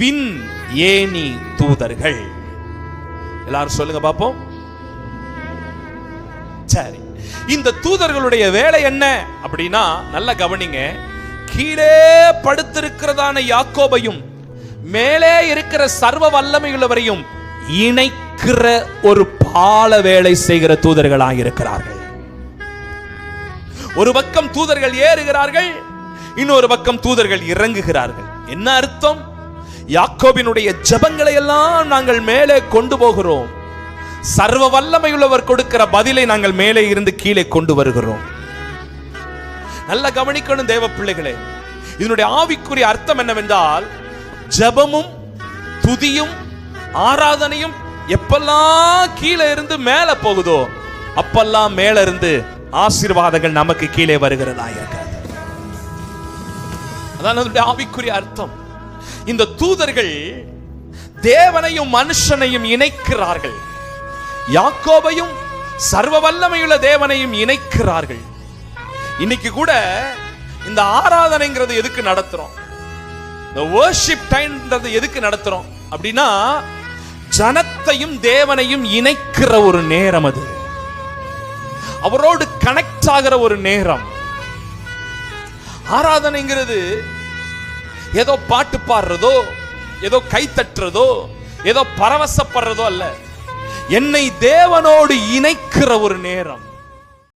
விண் ஏணி தூதர்கள். எல்லாரும் சொல்லுங்க பாப்போம். சரி. இந்த தூதர்களுடைய வேலை என்ன அப்படின்னா நல்ல கவனிங்க. கீழே படுத்திருக்கிறதான யாக்கோபையும் மேலே இருக்கிற சர்வ வல்லமையுள்ளவரையும் இணைக்கிற ஒரு பால வேலை செய்கிற தூதர்களாக இருக்கிறார்கள் ஒரு பக்கம் தூதர்கள் ஏறுகிறார்கள் இன்னொரு பக்கம் தூதர்கள் இறங்குகிறார்கள். என்ன அர்த்தம்? யாக்கோபினுடைய ஜபங்களை எல்லாம் நாங்கள் மேலே கொண்டு போகிறோம். சர்வ வல்லமையுள்ளவர் கொடுக்கிற பதிலை நாங்கள் மேலே இருந்து கீழே கொண்டு வருகிறோம். நல்ல கவனிக்கணும் தேவ பிள்ளைகளே. இதனுடைய ஆவிக்குரிய அர்த்தம் என்னவென்றால் ஜெபமும் துதியும் ஆராதனையும் எப்பெல்லாம் கீழே இருந்து மேலே போகுதோ அப்பெல்லாம் மேல இருந்து ஆசீர்வாதங்கள் நமக்கு கீழே வருகிறதா இருக்கிறது அதான் அதனுடைய ஆவிக்குரிய அர்த்தம். இந்த தூதர்கள் தேவனையும் மனுஷனையும் இணைக்கிறார்கள். யாக்கோபையும் சர்வ வல்லமையுள்ள தேவனையும் இணைக்கிறார்கள். இன்னைக்கு கூட இந்த ஆராதனைங்கிறது எதுக்கு நடத்துறோம்? இந்த worship டைம்ன்றது எதுக்கு நடத்துறோம்? அப்படின்னா ஜனத்தையும் தேவனையும் இணைக்கிற ஒரு நேரம் அது. அவரோடு கனெக்ட் ஆகிற ஒரு நேரம். ஆராதனைங்கிறது ஏதோ பாட்டு பாடுறதோ ஏதோ கை தட்டுறதோ ஏதோ பரவசப்படுறதோ அல்ல. என்னை தேவனோடு இணைக்கிற ஒரு நேரம்.